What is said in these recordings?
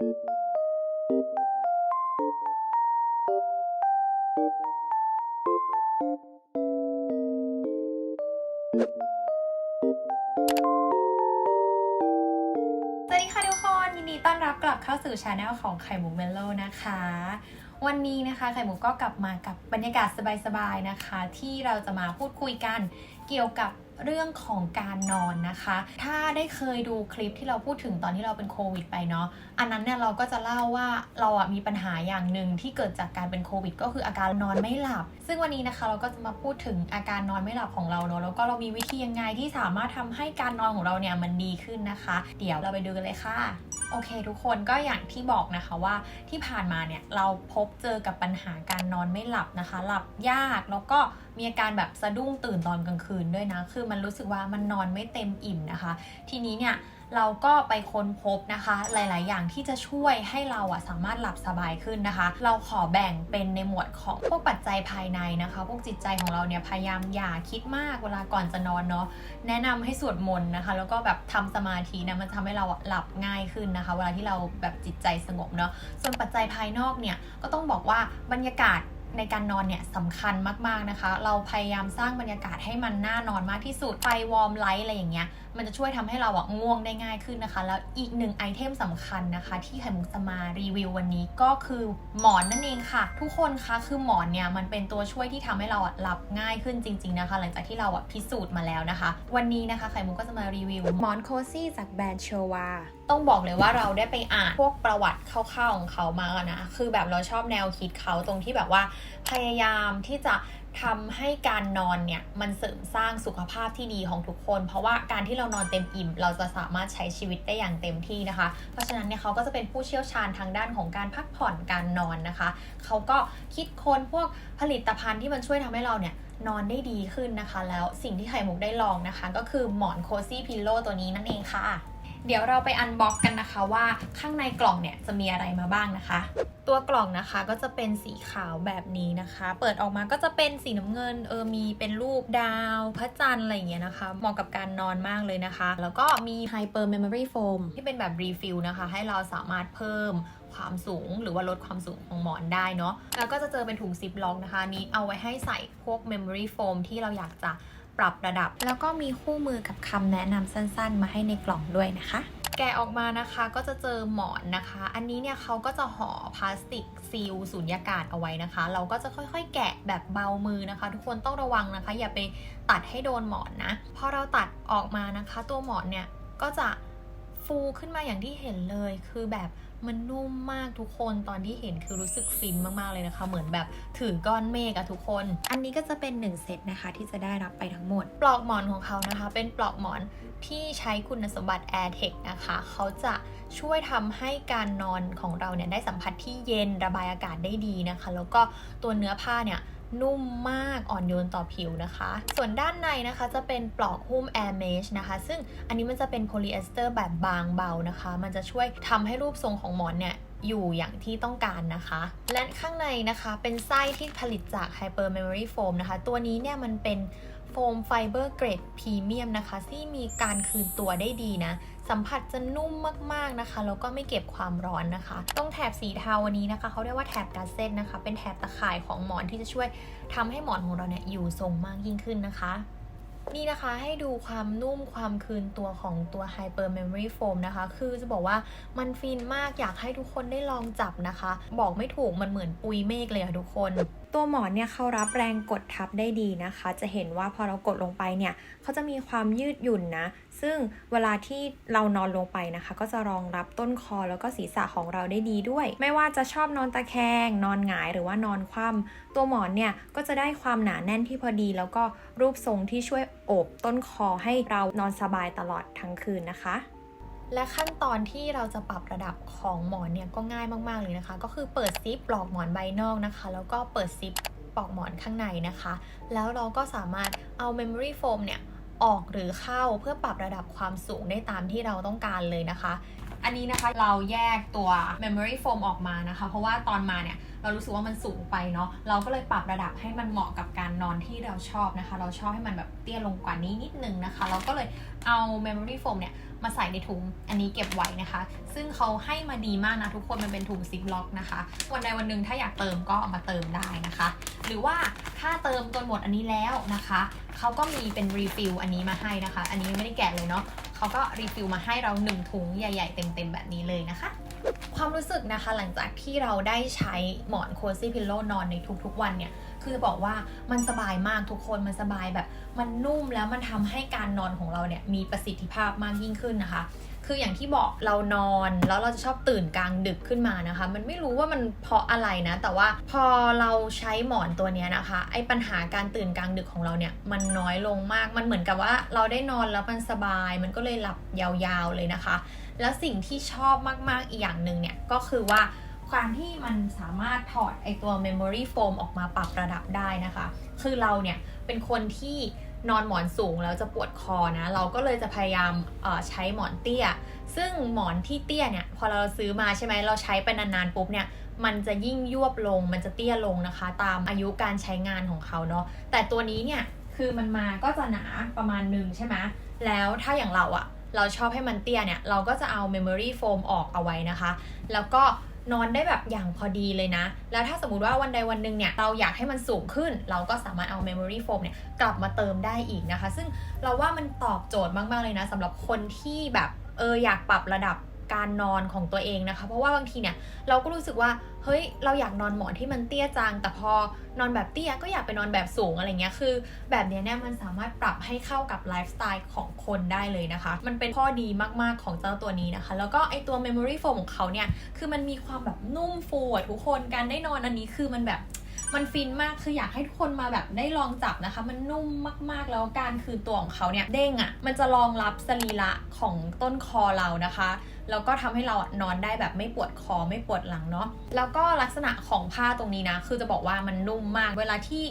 สวัสดีค่ะทุกคนยินดีต้อนรับกลับเข้าสู่ช anel ของไข่มุกเมลโลนะคะ วันนี้นะคะไข่มุกก็กลับมากับบรรยากาศสบายๆนะคะ ที่เราจะมาพูดคุยกันเกี่ยวกับ เรื่องของการนอนนะคะ ถ้าได้เคยดูคลิปที่เราพูดถึงตอนที่เราเป็นโควิดไปเนาะอันนั้นเนี่ยเราก็จะเล่าว่าเราอะมีปัญหาอย่างหนึ่งที่เกิดจากการเป็นโควิด ก็คืออาการนอนไม่หลับ ซึ่งวันนี้นะคะเราก็จะมาพูดถึงอาการนอนไม่หลับของเราเนาะแล้วก็เรามีวิธียังไงที่สามารถทำให้การนอนของเราเนี่ยมันดีขึ้นนะคะ เดี๋ยวเราไปดูกันเลยค่ะ โอเคทุกคนก็อย่างที่บอกนะคะว่าที่ผ่านมาเนี่ยเราพบเจอกับปัญหาการนอนไม่หลับนะคะ หลับยากแล้วก็มีอาการแบบสะดุ้งตื่นตอนกลางคืนด้วยนะ คือมันรู้สึกว่ามันนอนไม่เต็มอิ่มนะคะ ทีนี้เนี่ย เราก็ไปค้นพบนะคะ หลาย ๆ อย่างที่จะช่วยให้เราอะสามารถหลับสบายขึ้นนะคะ เราขอแบ่งเป็นในหมวดของพวกปัจจัยภายในนะคะ พวกจิตใจของเราเนี่ยพยายามอย่าคิดมากเวลาก่อนจะนอนเนาะแนะนำให้สวดมนต์นะคะ แล้วก็แบบทำสมาธินะมันทำให้เราอะหลับง่ายขึ้นนะคะ เวลาที่เราแบบจิตใจสงบเนาะส่วนปัจจัยภายนอกเนี่ยก็ต้องบอกว่าบรรยากาศ ในการนอนเนี่ยสำคัญมากๆนะคะ เราพยายามสร้างบรรยากาศให้มันน่านอนมากที่สุดไฟวอร์มไลท์อะไรอย่างเงี้ยมันจะช่วยทำให้เราอะง่วงได้ง่ายขึ้นนะคะ แล้วอีกหนึ่งไอเทมสำคัญนะคะ ที่ไข่มุกจะมารีวิววันนี้ก็คือหมอนนั่นเองค่ะ ทุกคนคะคือหมอนเนี่ยมันเป็นตัวช่วยที่ทำให้เราอะหลับง่ายขึ้นจริง ๆนะคะ หลังจากที่เราอะพิสูจน์มาแล้วนะคะ วันนี้นะคะไข่มุกก็จะมารีวิวหมอนโคซี่จากแบรนด์เชวา ต้องบอกเลยว่าเราได้ไปอ่านพวกประวัติคร่าวๆของเขามาอะนะ คือแบบเราชอบแนวคิดเขาตรงที่แบบว่า พยายามที่จะทำให้การนอนเนี่ยมันเสริมสร้างสุขภาพที่ดีของทุกคน เพราะว่าการที่เรานอนเต็มอิ่ม เราจะสามารถใช้ชีวิตได้อย่างเต็มที่นะคะ เพราะฉะนั้นเนี่ยเขาก็จะเป็นผู้เชี่ยวชาญทางด้านของการพักผ่อนการนอนนะคะ เขาก็คิดค้นพวกผลิตภัณฑ์ที่มันช่วยทำให้เราเนี่ยนอนได้ดีขึ้นนะคะ แล้วสิ่งที่ไข่มุกได้ลองนะคะ ก็คือหมอนโคซี่พิลโลตัวนี้นั่นเองค่ะ เดี๋ยวเราไปอันบ็อกกันนะคะว่าข้างในกล่องเนี่ยจะมีอะไรมาบ้างนะคะ ตัวกล่องนะคะก็จะเป็นสีขาวแบบนี้นะคะ เปิดออกมาก็จะเป็นสีน้ำเงินเออมีเป็นรูปดาว พระจันทร์อะไรอย่างเงี้ยนะคะ เหมาะกับการนอนมากเลยนะคะ แล้วก็มี Hyper Memory Foam ที่เป็นแบบรีฟิลนะคะ ให้เราสามารถเพิ่มความสูงหรือว่าลดความสูงของหมอนได้เนาะแล้วก็จะเจอเป็นถุงซิปล็อกนะคะนนี้เอาไว้ให้ใส่พวก Memory Foam ที่เราอยากจะ ปรับระดับ แล้วก็มีคู่มือกับคำแนะนำสั้น ๆ มาให้ในกล่องด้วยนะคะ แกะออกมานะคะก็จะเจอหมอนนะคะ อันนี้เนี่ยเขาก็จะห่อพลาสติกซีลสูญญากาศเอาไว้นะคะ เราก็จะค่อยๆ แกะแบบเบามือนะคะ ทุกคนต้องระวังนะคะ อย่าไปตัดให้โดนหมอนนะพอเราตัดออกมานะคะ ตัวหมอนเนี่ยก็จะ ฟูขึ้นมาอย่างที่เห็นเลย คือแบบมันนุ่มมากทุกคนตอนที่เห็นคือรู้สึกฟินมากๆเลยนะคะ เหมือนแบบถือก้อนเมฆอะทุกคน อันนี้ก็จะเป็น 1 เซตนะคะที่จะได้รับไปทั้งหมด ปลอกหมอนของเขานะคะ เป็นปลอกหมอนที่ใช้คุณสมบัติ AirTech นะคะ เขาจะช่วยทำให้การนอนของเราเนี่ยได้สัมผัสที่เย็นระบายอากาศได้ดีนะคะ แล้วก็ตัวเนื้อผ้าเนี่ย นุ่มมากอ่อนโยนต่อผิวนะคะ ส่วนด้านในนะคะจะเป็นปลอกหุ้ม Air Mesh นะคะ ซึ่งอันนี้มันจะเป็นโพลีเอสเตอร์แบบบางเบานะคะ มันจะช่วยทำให้รูปทรงของหมอนเนี่ยอยู่อย่างที่ต้องการนะคะ และข้างในนะคะเป็นไส้ที่ผลิตจาก Hyper Memory Foam นะคะ ตัวนี้เนี่ยมันเป็นโฟมไฟเบอร์เกรดพรีเมียมนะคะ ที่มีการคืนตัวได้ดีนะ สัมผัสจะนุ่มมากๆนะคะ แล้วก็ไม่เก็บความร้อนนะคะ ต้องแถบสีเทาวันนี้นะคะ เขาเรียกว่าแถบกาเซนนะคะ เป็นแถบตะข่ายของหมอนที่จะช่วยทำให้หมอนของเราเนี่ยอยู่ทรงมากยิ่งขึ้นนะคะนี่นะคะให้ดูความนุ่มความคืนตัวของตัว Hyper Memory Foam นะคะ คือจะบอกว่ามันฟินมากอยากให้ทุกคนได้ลองจับนะคะ บอกไม่ถูกมันเหมือนปุยเมฆเลยอะทุกคน ตัวหมอนเนี่ยเขารับแรงกดทับได้ดีนะคะ จะเห็นว่าพอเรากดลงไปเนี่ยเขาจะมีความยืดหยุ่นนะ ซึ่งเวลาที่เรานอนลงไปนะคะ ก็จะรองรับต้นคอแล้วก็ศีรษะของเราได้ดีด้วย ไม่ว่าจะชอบนอนตะแคง นอนหงายหรือว่านอนคว่ำตัวหมอนเนี่ยก็จะได้ความหนาแน่นที่พอดี แล้วก็รูปทรงที่ช่วยโอบต้นคอให้เรานอนสบายตลอดทั้งคืนนะคะ และขั้นตอนที่เราจะปรับระดับของหมอนเนี่ยก็ง่ายมาก ๆ เลยนะคะ ก็คือเปิดซิปปลอกหมอนใบนอกนะคะ แล้วก็เปิดซิปปลอกหมอนข้างในนะคะ แล้วเราก็สามารถเอา Memory Foam เนี่ยออกหรือเข้าเพื่อปรับระดับความสูงได้ตามที่เราต้องการเลยนะคะ อันนี้นะคะเราแยกตัว memory foam ออกมานะคะ เพราะว่าตอนมาเนี่ยเรารู้สึกว่ามันสูงไปเนาะ เราก็เลยปรับระดับให้มันเหมาะกับการนอนที่เราชอบนะคะ เราชอบให้มันแบบเตี้ยลงกว่านี้นิดนึงนะคะ เราก็เลยเอา memory foam เนี่ยมาใส่ในถุงอันนี้เก็บไว้นะคะ ซึ่งเขาให้มาดีมากนะทุกคน มันเป็นถุงซิปล็อกนะคะ วันใดวันหนึ่งถ้าอยากเติมก็เอามาเติมได้นะคะ หรือว่าถ้าเติมจนหมดอันนี้แล้วนะคะ เขาก็มีเป็นรีฟิลอันนี้มาให้นะคะ อันนี้ไม่ได้แกะเลยเนาะ เขาก็รีฟิลมาให้เรา1ถุงใหญ่ ๆ เต็ม ๆ แบบนี้เลยนะคะ ความรู้สึกนะคะหลังจากที่เราได้ใช้หมอนโคซี่พิลโลนอนในทุกๆวันเนี่ย คือจะบอกว่ามันสบายมากทุกคนมันสบายแบบ มันนุ่มแล้วมันทำให้การนอนของเราเนี่ยมีประสิทธิภาพมากยิ่งขึ้นนะคะ คืออย่างที่บอกเรานอนแล้วเราจะชอบตื่นกลางดึกขึ้นมานะคะ มันไม่รู้ว่ามันเพราะอะไรนะ แต่ว่าพอเราใช้หมอนตัวนี้นะคะ ไอ้ปัญหาการตื่นกลางดึกของเราเนี่ยมันน้อยลงมากมันเหมือนกับว่าเราได้นอนแล้วมันสบาย มันก็เลยหลับยาวๆเลยนะคะ แล้วสิ่งที่ชอบมากๆอีกอย่างหนึ่งเนี่ยก็คือว่า ความที่มันสามารถถอดไอตัว memory foam ออกมาปรับระดับได้นะคะ คือเราเนี่ยเป็นคนที่นอนหมอนสูงแล้วจะปวดคอนะ เราก็เลยจะพยายามใช้หมอนเตี้ย ซึ่งหมอนที่เตี้ยเนี่ยพอเราซื้อมาใช่ไหมเราใช้ไปนานๆปุ๊บเนี่ยมันจะยิ่งยวบลง มันจะเตี้ยลงนะคะ ตามอายุการใช้งานของเขาเนาะ แต่ตัวนี้เนี่ยคือมันมาก็จะหนาประมาณหนึ่งใช่ไหมแล้วถ้าอย่างเราอะเราชอบให้มันเตี้ยเนี่ย เราก็จะเอา memory foam ออกเอาไว้นะคะ แล้วก็ นอนได้แบบอย่างพอดีเลยนะ แล้วถ้าสมมติว่าวันใดวันหนึ่งเนี่ยเราอยากให้มันสูงขึ้น เราก็สามารถเอา memory foam เนี่ยกลับมาเติมได้อีกนะคะ ซึ่งเราว่ามันตอบโจทย์มาก ๆ เลยนะสำหรับคนที่แบบเอออยากปรับระดับ การนอนของตัวเองนะคะ เพราะว่าบางทีเนี่ยเราก็รู้สึกว่าเฮ้ยเราอยากนอนหมอนที่มันเตี้ยจัง แต่พอนอนแบบเตี้ยก็อยากไปนอนแบบสูงอะไรเงี้ยคือ แบบนี้เนี่ยมันสามารถปรับให้เข้ากับไลฟ์สไตล์ของคนได้เลยนะคะ มันเป็นข้อดีมากๆของเจ้าตัวนี้นะคะ แล้วก็ไอตัว Memory Foam ของเขาเนี่ยคือมันมีความแบบนุ่มฟูอะทุกคนการได้นอนอันนี้คือมันแบบมันฟินมาก คืออยากให้ทุกคนมาแบบได้ลองจับนะคะ มันนุ่มมากๆ แล้วการคือตัวของเขาเนี่ยเด้งอะ่ะ มันจะรองรับสรีระของต้นคอเรานะคะ แล้วก็ทำให้เรานอนได้แบบไม่ปวดคอไม่ปวดหลังเนาะแล้วก็ลักษณะของผ้าตรงนี้นะ คือจะบอกว่ามันนุ่มมาก เวลาที่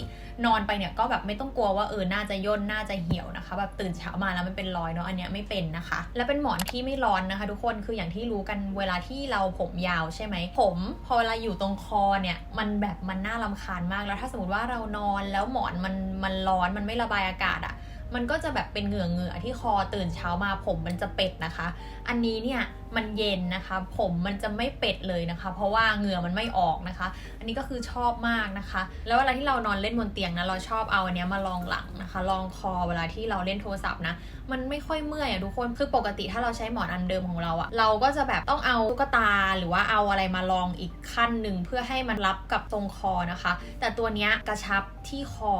นอนไปเนี่ยก็แบบไม่ต้องกลัวว่าเออน่าจะย่นน่าจะเหี่ยวนะคะ แบบตื่นเช้ามาแล้วมันเป็นรอยเนาะอันเนี้ยไม่เป็นนะคะ และเป็นหมอนที่ไม่ร้อนนะคะ ทุกคนคืออย่างที่รู้กันเวลาที่เราผมยาวใช่ไหมผม พอเวลาอยู่ตรงคอเนี่ยมันแบบมันน่ารำคาญมากแล้วถ้าสมมติว่าเรานอนแล้วหมอนมันมันร้อนมันไม่ระบายอากาศอะมันก็จะแบบเป็นเหงื่อเหงื่อที่คอตื่นเช้ามาผมมันจะเป็ดนะคะ อันนี้เนี่ยมันเย็นนะคะ ผมมันจะไม่เป็ดเลยนะคะ เพราะว่าเหงื่อมันไม่ออกนะคะ อันนี้ก็คือชอบมากนะคะ แล้วเวลาที่เรานอนเล่นบนเตียงนะเราชอบเอาอันนี้มาลองหลังนะคะลองคอเวลาที่เราเล่นโทรศัพท์นะมันไม่ค่อยเมื่อยอะทุกคนคือปกติถ้าเราใช้หมอนอันเดิมของเราอะเราก็จะแบบต้องเอาตุ๊กตาหรือว่าเอาอะไรมาลองอีกขั้นหนึ่งเพื่อให้มันรับกับตรงคอนะคะ แต่ตัวเนี้ยกระชับที่คอ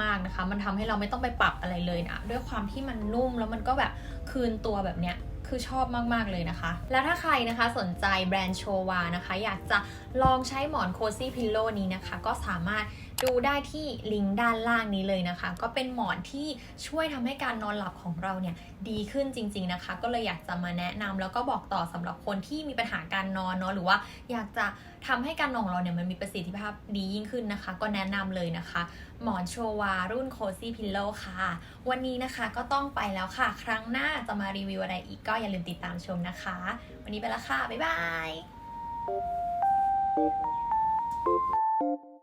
มากๆนะคะ มันทำให้เราไม่ต้องไปปรับอะไรเลยนะด้วยความที่มันนุ่มแล้วมันก็แบบคืนตัวแบบเนี้ย คือชอบมากๆเลยนะคะ แล้วถ้าใครนะคะสนใจแบรนด์โชวานะคะ อยากจะลองใช้หมอนโคซี่พิลโลนี้นะคะ ก็สามารถ ดูได้ที่ลิงก์ด้านล่างนี้เลยนะคะ ก็เป็นหมอนที่ช่วยทำให้การนอนหลับของเราเนี่ยดีขึ้นจริง ๆนะคะ ก็เลยอยากจะมาแนะนำแล้วก็บอกต่อสำหรับคนที่มีปัญหาการนอนเนาะหรือว่าอยากจะทำให้การนอนของเราเนี่ยมันมีประสิทธิภาพดียิ่งขึ้นนะคะ ก็แนะนำเลยนะคะ หมอนโชวารุ่นโคซี่พิลโลค่ะ วันนี้นะคะก็ต้องไปแล้วค่ะ ครั้งหน้าจะมารีวิวอะไรอีกก็อย่าลืมติดตามชมนะคะ วันนี้ไปแล้วค่ะ บ๊ายบาย Thank you.